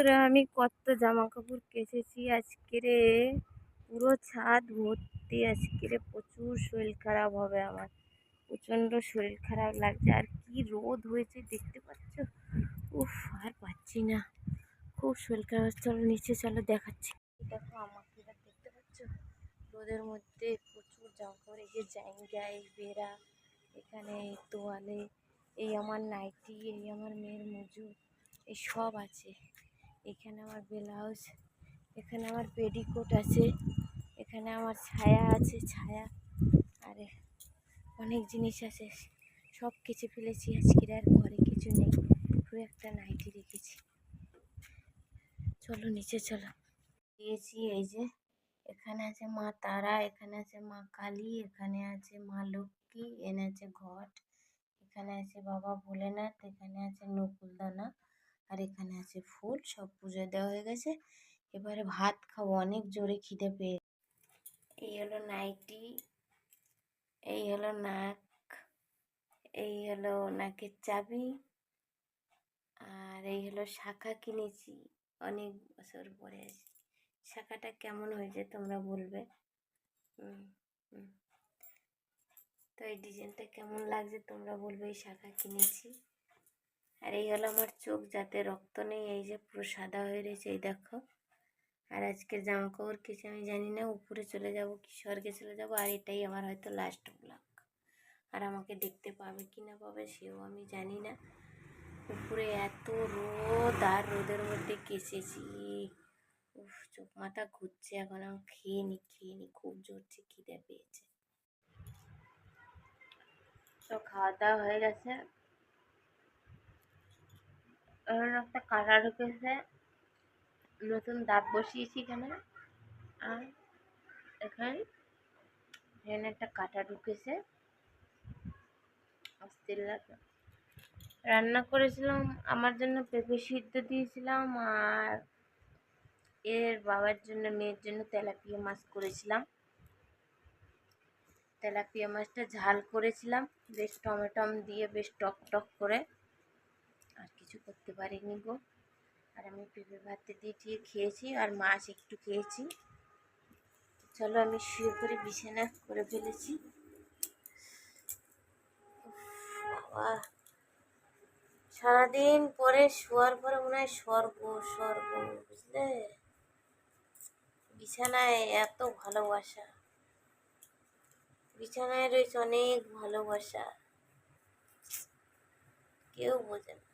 তোরা আমি কত জামা কাপড় কেচেছি আজকেরে পুরো ছাদ ভর্তি আজকেরে প্রচুর শরীর খারাপ হবে আমার। প্রচণ্ড শরীর খারাপ লাগছে। আর কি রোদ হয়েছে দেখতে পাচ্ছ? উফ, আর পাচ্ছি না। খুব শরীর খারাপ চলো নিচে, চলো দেখাচ্ছি। দেখো আমাকে এবার দেখতে পাচ্ছ? রোদের মধ্যে প্রচুর জামা কাপড় এই যে জায়গা এই বেড়া, এখানে তোয়ালে, এই আমার নাইটি, এই আমার মেয়ের মজু এই সব আছে। এখানে আমার ব্লাউজ, এখানে আমার পেডিকোট আছে, এখানে আমার ছায়া আছে, ছায়া, আরে, অনেক জিনিস আছে, সব কিছু ফেলেছি আজকের, আর ঘরে কিছু নেই শুধু একটা নাইটি রেখেছি। চলো নিচে চলো। দিয়েছি এই যে, এখানে আছে মা তারা, এখানে আছে মা কালী, এখানে আছে মা লক্ষ্মী এনে আছে ঘট, এখানে আছে বাবা ভোলেনাথ, এখানে আছে নকুলদানা আর এখানে আছে ফুল, সব পুজো দেওয়া হয়ে গেছে। এবারে ভাত খাব, অনেক জোরে খিদে পেয়ে এই হলো নাইটি, এই হলো নাক, এই হলো নাকের চাবি আর এই হলো শাখা কিনেছি। অনেক বছর পরে শাখাটা কেমন হয়েছে তোমরা বলবে? তো এই ডিজাইনটা কেমন লাগছে তোমরা বলবে, এই শাখা কিনেছি। আর এই হলো আমার চোখ, যাতে রক্ত নেই, এই যে পুরো সাদা হয়ে রয়েছে, এই দেখো। আর আজকের জামা কাপড় কিছু আমি জানি না, উপরে চলে যাব কি স্বর্গে চলে যাব, আর এটাই আমার হয়তো লাস্ট ব্লগ আর আমাকে দেখতে পাবে কি না পাবে, সেও আমি জানি না। উপরে এত রোদ, আর রোদের মধ্যে কেসেছি উফ, চোখ মাথা ঘুরছে এখন, আমি খেয়ে নি খেয়ে নি, খুব জোরছে, খিদে পেয়েছে। তো খাওয়া দাওয়া হয়ে গেছে। এখানে একটা কাঁটা ঢুকেছে নতুন দাঁত বসিয়েছি এখানে। আর এখানে এখানে একটা কাঁটা ঢুকেছে। অস্থির লাগে রান্না করেছিলাম, আমার জন্য পেঁপে সিদ্ধ দিয়েছিলাম আর এর বাবার জন্য, মেয়ের জন্য তেলাপিয়া মাছ করেছিলাম। তেলাপিয়া মাছটা ঝাল করেছিলাম, বেশ টমেটম দিয়ে বেশ টক টক করে। আর কিছু করতে পারিনি গো। আর আমি পেঁপে ভাতে দিয়ে দিয়ে খেয়েছি আর মাছ একটু খেয়েছি। চলো আমি শুয়ে করে বিছানা করে ফেলেছি। সারাদিন পরে শোয়ার পরে মনে হয় স্বর্গ স্বর্গ বুঝলে? বিছানায় এত ভালোবাসা। বিছানায় রয়েছে অনেক ভালোবাসা। কেউ বোঝে না।